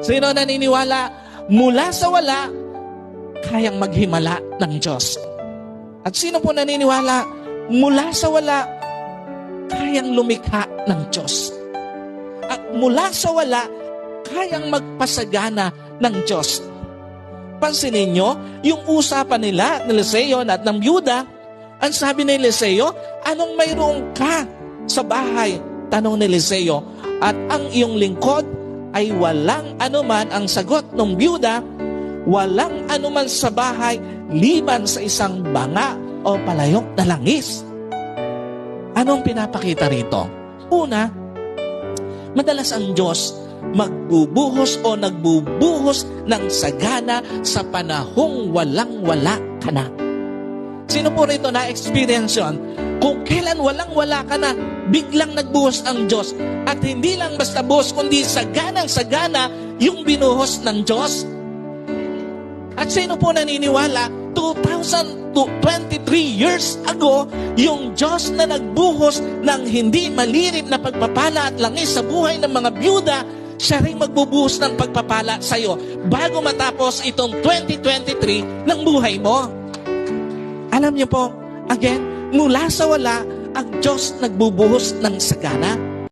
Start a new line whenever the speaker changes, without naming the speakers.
Sino naniniwala? Mula sa wala, kayang maghimala ng Diyos. At sino po naniniwala? Mula sa wala, kayang lumikha ng Diyos. At mula sa wala, kayang magpasagana ng Diyos. Pansinin nyo, yung usapan nila ni Eliseo at ng byuda, ang sabi ni Eliseo, anong mayroon ka sa bahay? Tanong ni Eliseo. At ang iyong lingkod ay walang anuman ang sagot ng byuda, walang anuman sa bahay liban sa isang banga o palayok na langis. Anong pinapakita rito? Una, madalas ang Diyos magbubuhos o nagbubuhos ng sagana sa panahong walang-wala ka na. Sino po rito na-experience yun? Kung kailan walang-wala ka na, biglang nagbuhos ang Diyos. At hindi lang basta buhos, kundi saganang-sagana yung binuhos ng Diyos. At sino po naniniwala, 2023 years ago, yung Diyos na nagbuhos ng hindi malirip na pagpapala at langis sa buhay ng mga byuda, siya rin magbubuhos ng pagpapala sa iyo bago matapos itong 2023 ng buhay mo. Alam niyo po, again, mula sa wala, ang Diyos nagbubuhos ng sagana.